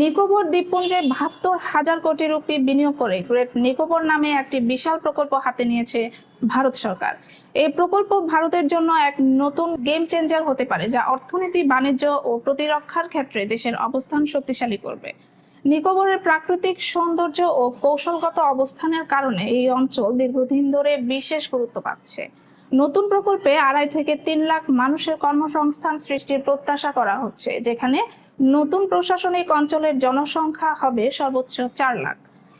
নিকোবর দ্বীপপুঞ্জে বাহাত্তর হাজার কোটি রুপি বিনিয়োগ করে গ্রেট নিকোবর নামে একটি বিশাল প্রকল্প হাতে নিয়েছে ভারত সরকার। এই প্রকল্প ভারতের জন্য এক নতুন গেম চেঞ্জার হতে পারে যা অর্থনীতি, বাণিজ্য ও প্রতিরক্ষার ক্ষেত্রে দেশের অবস্থান শক্তিশালী করবে। নিকোবরের প্রাকৃতিক সৌন্দর্য ও কৌশলগত অবস্থানের কারণে এই অঞ্চল দীর্ঘদিন ধরে বিশেষ গুরুত্ব পাচ্ছে। নতুন প্রকল্পে আড়াই থেকে তিন লাখ মানুষের কর্মসংস্থান সৃষ্টির প্রত্যাশা করা হচ্ছে, যেখানে নতুন প্রশাসনিক অঞ্চলের জনসংখ্যা হবে সর্বোচ্চ চার লাখ।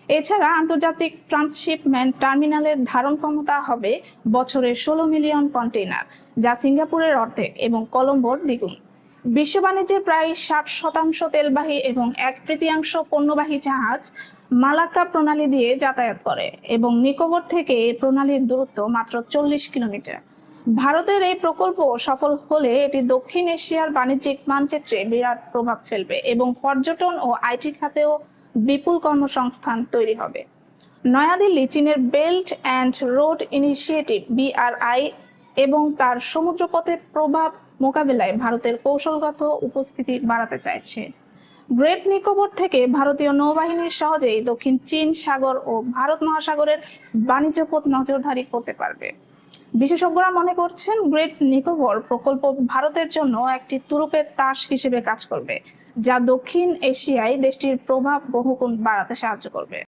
এছাড়া আন্তর্জাতিক ট্রান্সশিপমেন্ট টার্মিনালের ধারণ ক্ষমতা হবে বছরে ষোলো মিলিয়ন কন্টেইনার, যা সিঙ্গাপুরের অর্ধেক এবং কলম্বোর দ্বিগুণ। বিশ্ব বাণিজ্যে প্রায় ষাট শতাংশ তেলবাহী এবং এক তৃতীয়াংশ পণ্যবাহী জাহাজ মালাক্কা প্রণালী দিয়ে যাতায়াত করে এবং নিকোবর থেকে এই প্রণালীর দূরত্ব মাত্র চল্লিশ কিলোমিটার। ভারতের এই প্রকল্প সফল হলে এটি দক্ষিণ এশিয়ার বাণিজ্যিক মানচিত্রে বিরাট প্রভাব ফেলবে এবং পর্যটন ও আইটি খাতেও বিপুল কর্মসংস্থান তৈরি হবে। নয়াদিল্লি, চীনের belt and road initiative, BRI, এবং তার সমুদ্রপথে প্রভাব মোকাবেলায় ভারতের কৌশলগত উপস্থিতি বাড়াতে চাইছে। গ্রেট নিকোবর থেকে ভারতীয় নৌবাহিনী সহজেই দক্ষিণ চীন সাগর ও ভারত মহাসাগরের বাণিজ্য পথ নজরদারি করতে পারবে। বিশেষজ্ঞরা মনে করছেন গ্রেট নিকোবর প্রকল্প ভারতের জন্য একটি তুরুপের তাস হিসেবে কাজ করবে, যা দক্ষিণ এশিয়ায় দেশটির প্রভাব বহুগুণ বাড়াতে সাহায্য করবে।